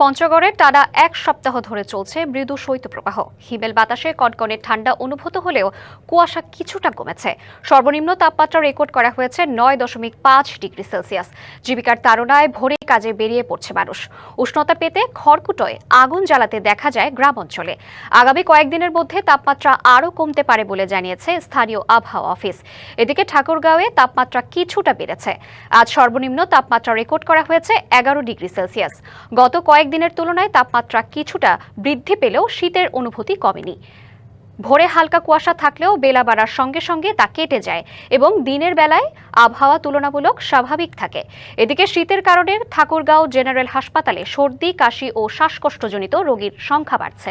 পঞ্চগড়ের টানা এক সপ্তাহ ধরে চলছে মৃদু শৈত্যপ্রবাহ। হিমেল বাতাসে কনকনে ঠান্ডা অনুভূত হলেও কুয়াশা কিছুটা কমেছে। সর্বনিম্ন তাপমাত্রা রেকর্ড করা হয়েছে নয় দশমিক পাঁচ ডিগ্রি সেলসিয়াস। জীবিকার তাড়নায় ভোরে কাজে বেরিয়ে পড়ছে মানুষ। উষ্ণতা পেতে খড়কুটোয় আগুন জ্বালাতে দেখা যায় গ্রাম অঞ্চলে আগামী কয়েকদিনের মধ্যে তাপমাত্রা আরও কমতে পারে বলে জানিয়েছে স্থানীয় আবহাওয়া অফিস। এদিকে ঠাকুরগাঁওয়ে তাপমাত্রা কিছুটা বেড়েছে। আজ সর্বনিম্ন তাপমাত্রা রেকর্ড করা হয়েছে এগারো ডিগ্রি সেলসিয়াস। গত কয়েকদিনের তুলনায় তাপমাত্রা কিছুটা বৃদ্ধি পেলেও শীতের অনুভূতি কমেনি। ভোরে হালকা কুয়াশা থাকলেও বেলা বাড়ার সঙ্গে সঙ্গে তা কেটে যায় এবং দিনের বেলায় আবহাওয়া তুলনামূলক স্বাভাবিক থাকে। এদিকে শীতের কারণে ঠাকুরগাঁও জেনারেল হাসপাতালে সর্দি, কাশি ও শ্বাসকষ্টজনিত রোগীর সংখ্যা বাড়ছে।